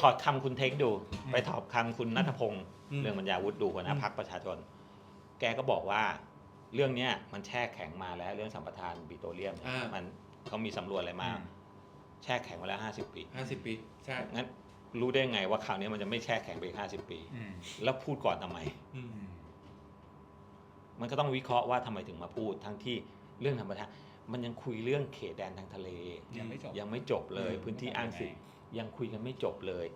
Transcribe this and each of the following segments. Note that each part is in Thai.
ถอดคำคุณเทคดูอืมไปถอดคำคุณนัทพงศ์อืม เรื่องปัญญาวุฒิดูหัวหน้าอืมพักประชาชน แกก็บอกว่าเรื่องเนี้ยมันแช่แข็งมาแล้วเรื่องสัมปทานปิโตรเลียมเนี่ยอ่ามั มันเขามีสำรวจอะไรมา แช่แข็งมาแล้ว50ปี ห้าสิบปีใช่งั้นรู้ได้ไงว่าคราวนี้มันจะไม่แช่แข็งไปอีก50ปี อืมแล้วพูดก่อนทำไมอืมอืม มันก็ต้องวิเคราะห์ว่าทำไมถึงมาพูด ทั้งที่เรื่องธรรมชาติมันยังคุยเรื่องเขตแดนทางทะเล ยังไม่จบยังไม่จบเลยอืม พื้นที่อ้างสิทธิ์ ยังคุยกันไม่จบเลย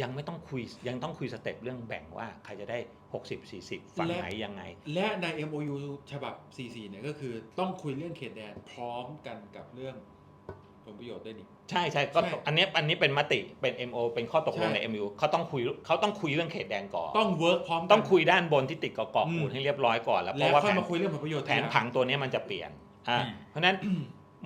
ยังไม่ต้องคุยยังต้องคุยสเต็ปเรื่องแบ่งว่าใครจะได้ 60 40 ฝั่งไหนยังไง และใน MOU ฉบับ44เนี่ยก็คือต้องคุยเรื่องเขตแดนพร้อมกันกับเรื่องผลประโยชน์ด้วยนี่ใช่ใช่ก็ใช่อันเนี้ยอันนี้เป็นมติเป็น MO เป็นข้อตกลงใช่ใน MU เขาต้องคุยเขาต้องคุยเรื่องเขตแดนก่อนต้องเวิร์กพร้อมกันต้องคุยด้านบนที่ติดกับเกาะกูดอืมให้เรียบร้อยก่อนแล้วเพแล้วราะว่าค่อยแผนมาคุยเรื่องผลประโยชน์แผทีนหลังผังตัวเนี้ยมันจะเปลี่ยนอ่าอืมเพราะฉะนั้น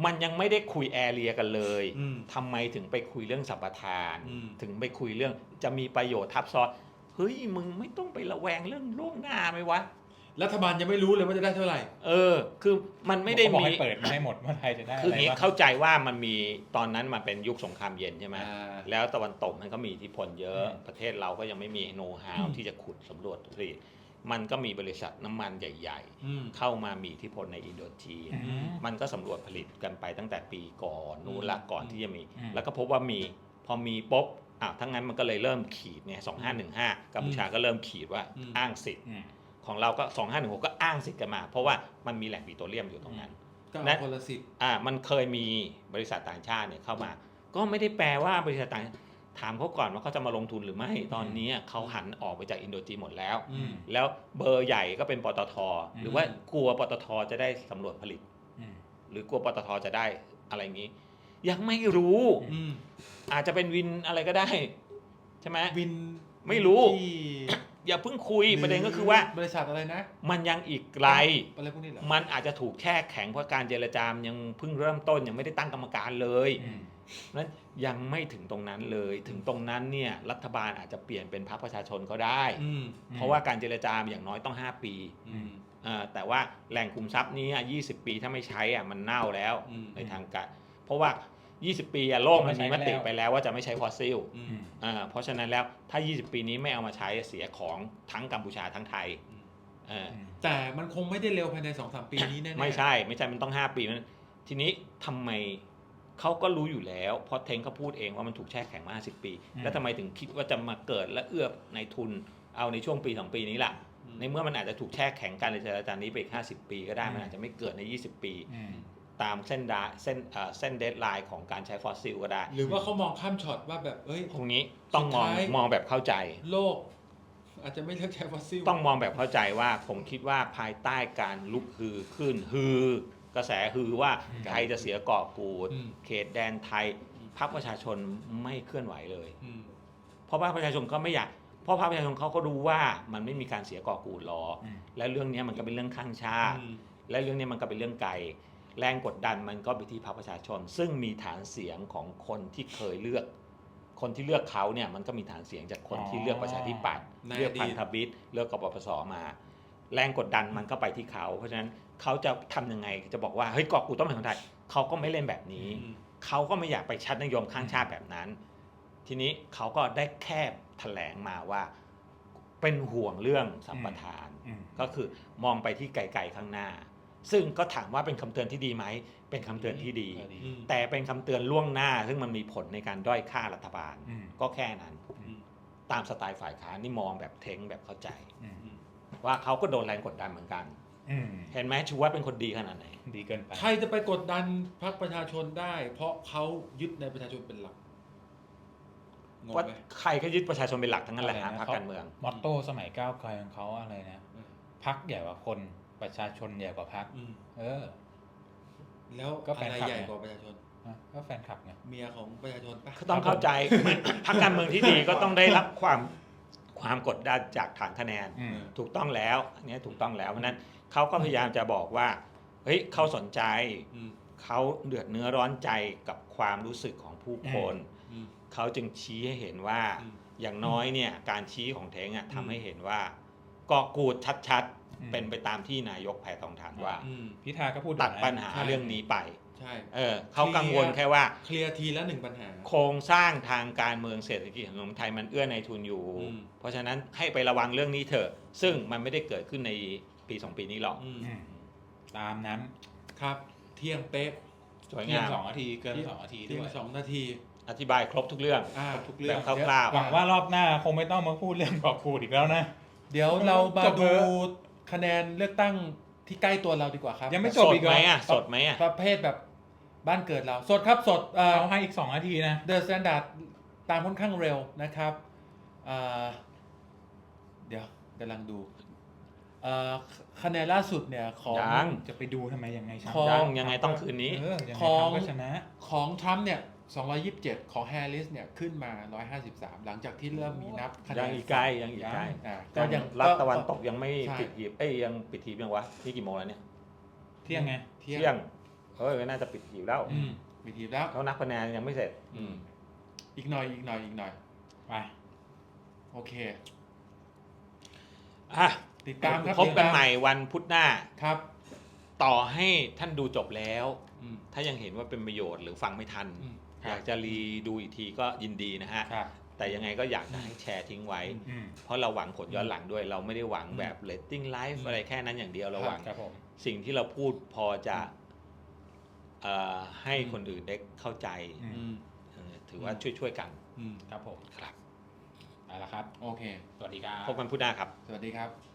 มันยังไม่ได้คุยแอเรียกันเลย อืมทำไมถึงไปคุยเรื่องสัมปทาน อืม ถึงไปคุยเรื่องจะมีประโยชน์ทับซ้อน เฮ้ย มึงไม่ต้องไประแวงเรื่องล่วงหน้าไหมวะ รัฐบาลยังไม่รู้เลยว่าจะได้เท่าไหร่ เออ คือมันไม่ได้เขาบอกมี ให้เปิดมาให้หมดเมื่อไทยจะได้คืออะอไรย่างนี้วะเข้าใจว่ามันมีตอนนั้นมันเป็นยุคสงครามเย็นใช่ไหมอ่า แล้วตะวันตกมันก็มีอิทธิพลเยอะ อืมประเทศเราก็ยังไม่มีโน้ตฮาวอืมที่จะขุดสำรวจผลิต มันก็มีบริษัทน้ำมันใหญ่อืมๆเข้ามามีอิทธิพลในอินโดจีนอืมมันก็สำรวจผลิตกันไปตั้งแต่ปีก่อนนู้นละก่อนอืมที่จะมีอืมแล้วก็พบว่ามีพอมีปุ๊บอ้าวทั้างนั้นมันก็เลยเริ่มขีดเนี่ยสองห้าหนึ่งห้ากัมพูชาก็เริ่มขีดว่าอืมอ้างสิทธิ์อืมของเราก็สองห้าหนึ่งหกก็อ้างสิทธิ์กันมา เพราะว่ามันมีแหล่งปิโตรเลียมอยู่ตรงนั้นก็และเอาคนละสิทธิ์อ่ามันเคยมีบริษัทต่างชาติเนี่ยเข้ามา ก็ไม่ได้แปลว่าบริษัทต่าง ถามเขาก่อนว่าเขาจะมาลงทุนหรือไม่ ตอนนี้เขาหันออกไปจากอินโดจีนหมดแล้วอืมแล้วเบอร์ใหญ่ก็เป็นปตทอืมหรือว่ากลัวปตทจะได้สำรวจผลิตอืมหรือกลัวปตทจะได้อะไรอย่างนี้ ยังไม่รู้อืมอาจจะเป็นวินอะไรก็ได้ ใช่ไหมวินไม่รู้ที่ อย่าเพิ่งคุยประเด็นก็คือว่า บริษัทอะไรนะ มันยังอีกไกล อะไรพวกนี้เหรอมันอาจจะถูกแช่แข็งเพราะการเจรจามนยังเพิ่งเริ่มต้นยังไม่ได้ตั้งกรรมการเลยอืมนั้นยังไม่ถึงตรงนั้นเลย ถึงตรงนั้นเนี่ยรัฐบาลอาจจะเปลี่ยนเป็นพรรคประชาชนก็ได้ อืมเพราะว่าการเจรจาอย่างน้อยต้อง 5 ปีอืม เอ่อแต่ว่าแหล่งคุมทรัพย์นี้อะ20 ปีถ้าไม่ใช้อะมันเน่าแล้วอืม ในทางการ เพราะว่า 20 ปีอะโลกมันมีมติไปแล้วว่าจะไม่ใช้ฟอสซิลอือืมมอ่าเพราะฉะนั้นแล้วถ้า 20 ปีนี้ไม่เอามาใช้เสียของทั้งกัมพูชาทั้งไทยอืมเออแต่มันคงไม่ได้เร็วภายในสองสามปีนี้แน่ๆไม่ใช่ ไม่ใช่มันต้อง5ปีมันทีนี้ทำไมเขาก็รู้อยู่แล้วเพราะเทงเขาพูดเองว่ามันถูกแช่แข็งมา50ปีอืมแล้วทำไมถึงคิดว่าจะมาเกิดและเอื้อในทุนเอาในช่วงปี2ปีนี้ล่ะอืมในเมื่อมันอาจจะถูกแช่แข็งการเจรจานี้ไปอีก50ปีก็ได้มันอาจจะไม่เกิดใน20ปีอืม ตามเส้นดาเส้นเอ่อเส้นเดดไลน์ของการใช้ฟอสซิลก็ได้หรือว่าเขามองข้ามช็อตว่าแบบเอ้ย ตรงนี้ต้องมองสุดท้าย มองแบบเข้าใจ โลก อาจจะไม่เลือกใช้ฟอสซิล ต้องมองแบบเข้าใจว่าผมคิดว่าภายใต้การลุกฮือขึ้นฮือกระแสฮือว่าอืม ใครจะเสียเกาะกูด อืม เขตแดนไทยพรรคประชาชนไม่เคลื่อนไหวเลย อืม เพราะว่าประชาชนก็ไม่อยากเพราะพรรคประชาชนเขาก็รู้ว่ามันไม่มีการเสียเกาะกูดหรอกอืม และเรื่องนี้มันก็เป็นเรื่องข้างชาติอืมและเรื่องนี้มันก็เป็นเรื่องไกล แรงกดดันมันก็ไปที่พรรคประชาชน ซึ่งมีฐานเสียงของคนที่เคยเลือก คนที่เลือกเขาเนี่ยมันก็มีฐานเสียงจากคนที่เลือกประชาธิปัตย์ในเลือกอดีตพันธมิตรเลือกกปปสมา แรงกดดันมันก็ไปที่เขา เพราะฉะนั้นเขาจะทำยังไงจะบอกว่าเฮ้ยเกาะกูต้องเป็นของไทยเขาก็ไม่เล่นแบบนี้อืมเขาก็ไม่อยากไปชัดนโยมข้างชาติแบบนั้น ทีนี้เขาก็ได้แค่แถลงมาว่าเป็นห่วงเรื่องสัมปทานอืมก็คือมองไปที่ไกลๆข้างหน้า ซึ่งก็ถามว่าเป็นคำเตือนที่ดีไหม เป็นคำเตือนที่ดีก็ดีอืมแต่เป็นคำเตือนล่วงหน้า ซึ่งมันมีผลในการด้อยค่ารัฐบาลอืมก็แค่นั้นอืมตามสไตล์ฝ่ายค้านนี่มองแบบเท้งแบบเข้าใจอืมอืมว่าเขาก็โดนแรงกดดันเหมือนกันอืมเห็นไหมชูวัฒน์เป็นคนดีขนาดไหน ดีเกินไป ใครจะไปกดดันพรรคประชาชนได้ เพราะเขายึดในประชาชนเป็นหลักงงว่าไหมใครก็ยึดประชาชนเป็นหลักทั้งนั้นแหละอะไรฮะนะพรรคเขาการเมือง มอตโต้สมัยก้าวไกลของเขาอะไรนะเออพักใหญ่กว่าคน ประชาชนใหญ่กว่าพักอืมเออ แล้วก็แฟนอะไรคลับ ใหญ่ไงกว่าประชาชน นะก็แฟนคลับไง เมียของประชาชนปะก็ต้องเข้าใจพรรคการเมืองที่ดีก็ต้องได้รับความความกดดันจากฐานคะแนน อืม ถูกต้องแล้วอันนี้ถูกต้องแล้วเพราะฉะนั้นเขาก็พยายามจะบอกว่าเฮ้ยเขาสนใจอืมเขาเดือดเนื้อร้อนใจกับความรู้สึกของผู้คน อืม เขาจึงชี้ให้เห็นว่าอืมอย่างน้อยเนี่ยการชี้ของเทงอะอืมทำให้เห็นว่าเกาะกูดชัดอืมๆ เป็นไปตามที่นายกแพทองทานว่าอืมพิธาก็พูดตัดอยู่นะปัญหาใช่เรื่องนี้ไปใช่ใช่เออเขากังวลแค่ว่าเคลียร์ทีละหนึ่งปัญหา โครงสร้างทางการเมืองเศรษฐกิจของไทยมันเอื้อในทุนอยู่อืมเพราะฉะนั้นให้ไประวังเรื่องนี้เถอะ ซึ่งมันไม่ได้เกิดขึ้นในปีสองปีนี้หรอกอืมอืมตามนั้นครับ เที่ยงเป๊ะสวยเที่ยงางมสองนาทีเกินสองนาทีเที่ด้ยงวยสองนาที อธิบายครบทุกเรื่องอ่าครบทุกเรื่องแบบคร่าวๆหวังว่ารอบหน้าคงไม่ต้องมาพูดเรื่องกอบกูดอีกแล้วนะ เดี๋ยวเรามาจบเถดูอะ คะแนนเลือกตั้งที่ใกล้ตัวเราดีกว่าครับยังไม่สจบดอีกเหรไหมออะสดไหมอะ ประเภทแบบบ้านเกิดเรา สดครับสดเอ่อ เอาให้อีกสองนาทีนะเดอะสแตนดาร์ดตามค่อนข้างเร็วนะครับอ่าเดี๋ยวกำลังดูเอ่อคะแนนล่าสุดเนี่ยของ ยัง จะไปดูทำไมยังไงชนะของต้อ งยังไงต้องคืนนี้ เออยังไงของทำก็ชนะ ของทรัมป์เนี่ย 227 ของแฮร์ริสเนี่ยขึ้นมา 153 หลังจากที่เริ่มมีนับคะแนยังนอีกไกลยังอีกไกลอ่าก็ก็ยัยังงรัฐตะวันตกยังไม่ใช่ปิดหีบเอ้ยยังปิดหีบยังวะนี่กี่โมงแล้วเนี่ย เที่ยงไง เที่ยงเที่ยงเฮ้ยไม่น่าจะปิดหีบแล้วอืมมีทีมแล้วเขานับคะแนนยังไม่เสร็จอืมอีกหน่อยอีกหน่อยอีกหน่อยไปโอเคอะติดตามครับพบกันติดตาใหม่วันพุธหน้าครับ ต่อให้ท่านดูจบแล้วอืมถ้ายังเห็นว่าเป็นประโยชน์หรือฟังไม่ทัน อืมอยากจะรีดูอีกทีก็ยินดีนะฮะ ครับ แต่ยังไงก็อยากจะให้แชร์ทิ้งไว้ อืมเพราะเราหวังผลย้อนหลังด้วย เราไม่ได้หวังแบบ rating live อืมอะไรแค่นั้นอย่างเดียวเราหวัง ครับผม สิ่งที่เราพูดพอจะเอ่อให้คนอื่นได้เข้าใจอืม อืมเออถือว่าช่วยๆกันอืม ครับผมครับเอาละครับ โอเค สวัสดีครับ พบกันพุธหน้าครับ สวัสดีครับ